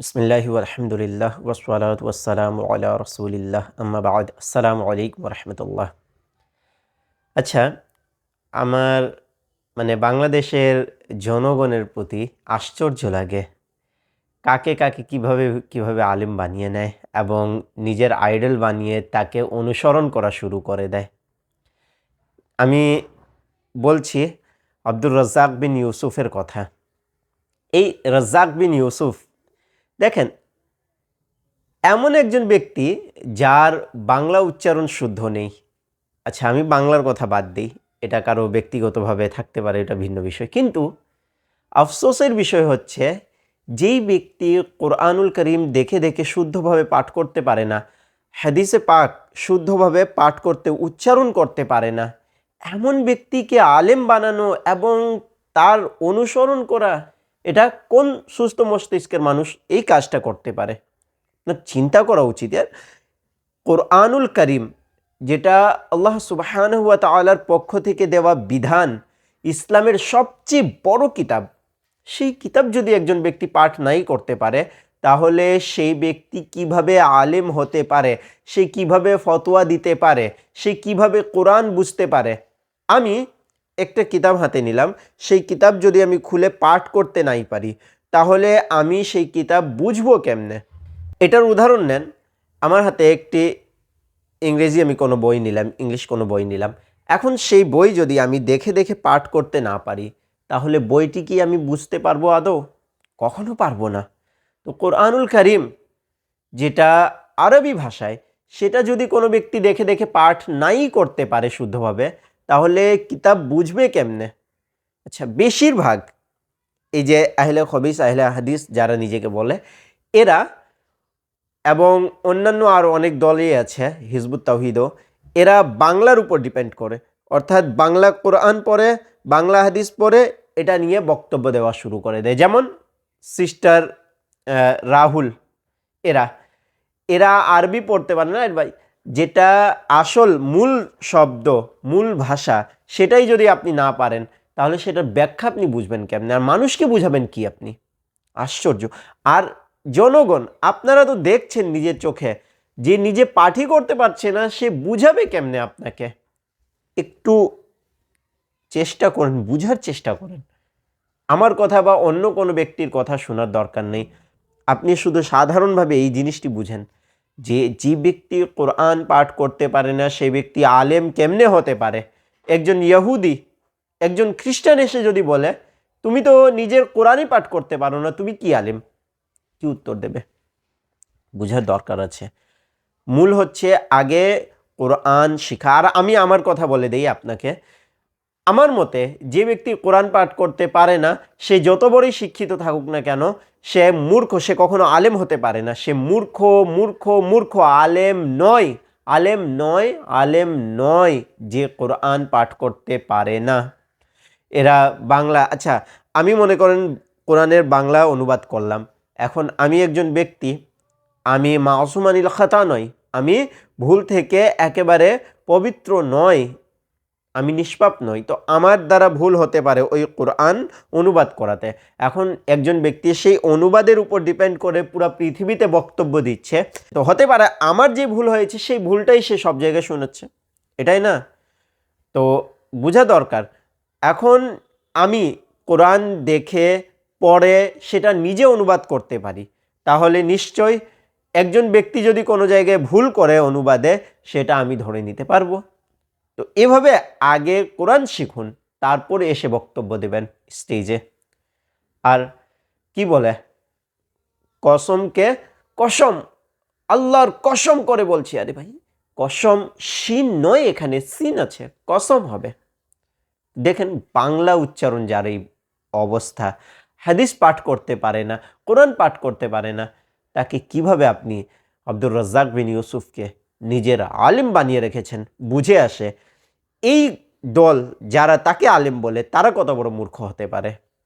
বিসমিল্লাহি আলহামদুলিল্লাহ ওসলাত ওসালাম আলা রসুলিল্লাহ আম্মা বাদ আসসালামু আলাইকুম রহমতুল্লাহ আচ্ছা আমার মানে বাংলাদেশের জনগণের প্রতি আশ্চর্য লাগে কাকে কাকে কীভাবে কীভাবে আলিম বানিয়ে নেয় এবং নিজের আইডল বানিয়ে তাকে অনুসরণ করা শুরু করে দেয়। আমি বলছি আব্দুর রাজ্জাক বিন ইউসুফের কথা। এই রাজ্জাক বিন ইউসুফ দেখেন, এমন একজন ব্যক্তি যার বাংলা উচ্চারণ শুদ্ধ নেই। আচ্ছা আমি বাংলার কথা বাদ দিই, এটা কারও ব্যক্তিগতভাবে থাকতে পারে, এটা ভিন্ন বিষয়। কিন্তু আফসোসের বিষয় হচ্ছে, যেই ব্যক্তি কোরআনুল করিম দেখে দেখে শুদ্ধভাবে পাঠ করতে পারে না, হাদিসে পাক শুদ্ধভাবে পাঠ করতে, উচ্চারণ করতে পারে না, এমন ব্যক্তিকে আলেম বানানো এবং তার অনুসরণ করা এটা কোন সুস্থ মস্তিষ্কের মানুষ এই কাজটা করতে পারে? না, চিন্তা করা উচিত। আর কোরআনুল করিম, যেটা আল্লাহ সুবাহান হুয়া তালার পক্ষ থেকে দেওয়া বিধান, ইসলামের সবচেয়ে বড় কিতাব। সেই কিতাব যদি একজন ব্যক্তি পাঠ নাই করতে পারে, তাহলে সেই ব্যক্তি কীভাবে আলেম হতে পারে? সে কীভাবে ফতোয়া দিতে পারে? সে কীভাবে কোরআন বুঝতে পারে? আমি একটা কিতাব হাতে নিলাম। সেই কিতাব যদি আমি খুলে পাঠ করতে নাই পারি, তাহলে আমি সেই কিতাব বুঝব কেমনে? এটার উদাহরণ নেন। আমার হাতে একটি ইংরেজি আমি কোনো বই নিলাম, ইংলিশ কোনো বই নিলাম। এখন সেই বই যদি আমি দেখে দেখে পাঠ করতে না পারি, তাহলে বইটি কি আমি বুঝতে পারব আদৌ? কখনো পারব না। তো কোরআনুল করিম, যেটা আরবি ভাষায়, সেটা যদি কোনো ব্যক্তি দেখে দেখে পাঠ নাই করতে পারে শুদ্ধভাবে তাহলে কিতাব বুঝবে কেমনে? আচ্ছা বেশিরভাগ এই যে আহলে খবিস, আহলে হাদিস যারা নিজেকে বলে, এরা এবং অন্যান্য আরও অনেক দলই আছে, হিজবুত তাহিদও এরা বাংলার উপর ডিপেন্ড করে। অর্থাৎ বাংলা কোরআন পড়ে, বাংলা হাদিস পড়ে, এটা নিয়ে বক্তব্য দেওয়া শুরু করে দেয়। যেমন সিস্টার রাহুল, এরা। এরা আরবি পড়তে পারে না ভাই যেটা আসল মূল শব্দ, মূল ভাষা, সেটাই যদি আপনি না পারেন, তাহলে সেটার ব্যাখ্যা আপনি বুঝবেন কেমনে? আর মানুষকে বুঝাবেন কি আপনি? আশ্চর্য। আর জনগণ, আপনারা তো দেখছেন নিজের চোখে, যে নিজে পাঠই করতে পারছে না, সে বুঝাবে কেমনে আপনাকে? একটু চেষ্টা করেন, বুঝার চেষ্টা করেন। আমার কথা বা অন্য কোনো ব্যক্তির কথা শোনার দরকার নেই। আপনি শুধু সাধারণভাবে এই জিনিসটি বুঝেন। যে যে ব্যক্তি কোরআন পাঠ করতে পারে না সেই ব্যক্তি আলেম কেমনে হতে পারে? একজন ইয়াহুদি একজন খ্রিস্টান এসে যদি বলে, তুমি তো নিজের কোরআনই পাঠ করতে পারো না, তুমি কি আলেম? কি উত্তর দেবে? বুঝার দরকার আছে। মূল হচ্ছে, আগে কোরআন শিখা। আর আমি আমার কথা বলে দিই আপনাকে আমার মতে, যে ব্যক্তি কোরআন পাঠ করতে পারে না, সে যত বড়ই শিক্ষিত থাকুক না কেন, সে মূর্খ, সে কখনো আলেম হতে পারে না। সে মূর্খ মূর্খ মূর্খ, আলেম নয় আলেম নয় আলেম নয় যে কোরআন পাঠ করতে পারে না। এরা বাংলা আচ্ছা আমি মনে করেন কোরআনের বাংলা অনুবাদ করলাম। এখন আমি একজন ব্যক্তি, আমি মাসুম আনিল খাতা নয় আমি ভুল থেকে একেবারে পবিত্র নয় আমি নিষ্পাপ নই। তো আমার দ্বারা ভুল হতে পারে ওই কোরআন অনুবাদ করাতে। এখন একজন ব্যক্তি সেই অনুবাদের উপর ডিপেন্ড করে পুরো পৃথিবীতে বক্তব্য দিচ্ছে। তো হতে পারে আমার যে ভুল হয়েছে, সেই ভুলটাই সে সব জায়গায় শোনাচ্ছে এটাই না? তো বোঝা দরকার। এখন আমি কোরআন দেখে, পড়ে সেটা নিজে অনুবাদ করতে পারি। তাহলে নিশ্চয় একজন ব্যক্তি যদি কোনো জায়গায় ভুল করে অনুবাদে, সেটা আমি ধরে নিতে পারব। তো এভাবে আগে কোরআন শিখুন, তারপরে এসে বক্তব্য দেবেন স্টেজে। আর কি বলে? কসমকে কসম, আল্লাহর কসম করে বলছি। আরে ভাই, কসম সিন নয়, এখানে সিন আছে, কসম হবে। দেখেন বাংলা উচ্চারণ যার এই অবস্থা, হাদিস পাঠ করতে পারে না, কোরআন পাঠ করতে পারে না, তাকে কীভাবে আপনি আব্দুর রাজ্জাক বিন ইউসুফকে নিজের আলিম বানিয়ে রেখেছেন, বুঝে আসে। এই দল যারা তাকে আলেম বলে তারা কত বড় মূর্খ হতে পারে?